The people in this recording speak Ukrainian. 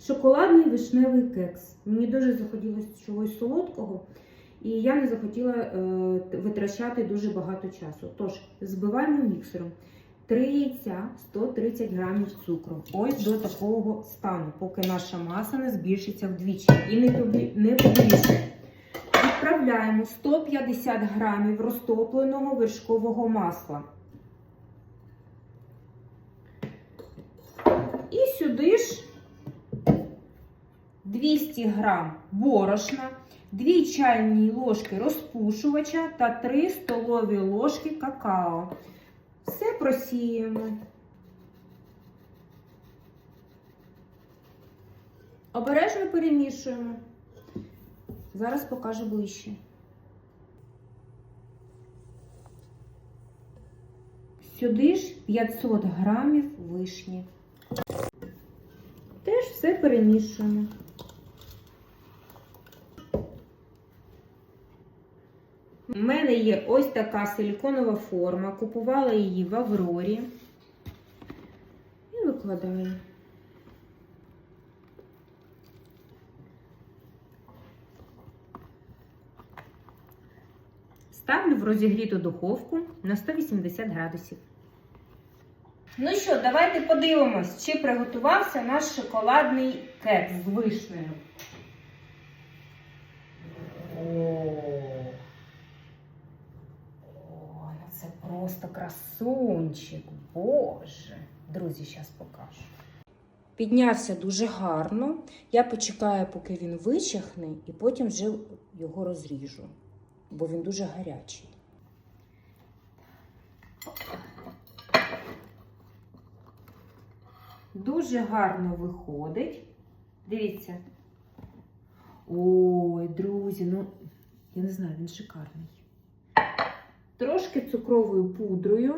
шоколадний вишневий кекс. Мені дуже захотілося чогось солодкого, і я не захотіла е, витрачати дуже багато часу. Тож, збиваємо міксером. 3 яйця, 130 грамів цукру. Ось до такого стану, поки наша маса не збільшиться вдвічі і не, побі- не побільшає. Відправляємо 150 грамів розтопленого вершкового масла. І сюди ж 200 грам борошна, 2 чайні ложки розпушувача та 3 столові ложки какао. Все просіємо. Обережно перемішуємо. Зараз покажу ближче. Сюди ж 500 грамів вишні. Теж все перемішуємо. У мене є ось така силіконова форма. Купувала її в Аврорі. І викладаю. Ставлю в розігріту духовку на 180 градусів. Ну що, давайте подивимось, чи приготувався наш шоколадний кекс з вишнею. О, Ой, ну це просто красунчик, боже. Друзі, зараз покажу. Піднявся дуже гарно. Я почекаю, поки він вичахне, і потім вже його розріжу, бо він дуже гарячий. Дуже гарно виходить. Дивіться. Ой, друзі, ну, я не знаю, він шикарний. Трошки цукровою пудрою.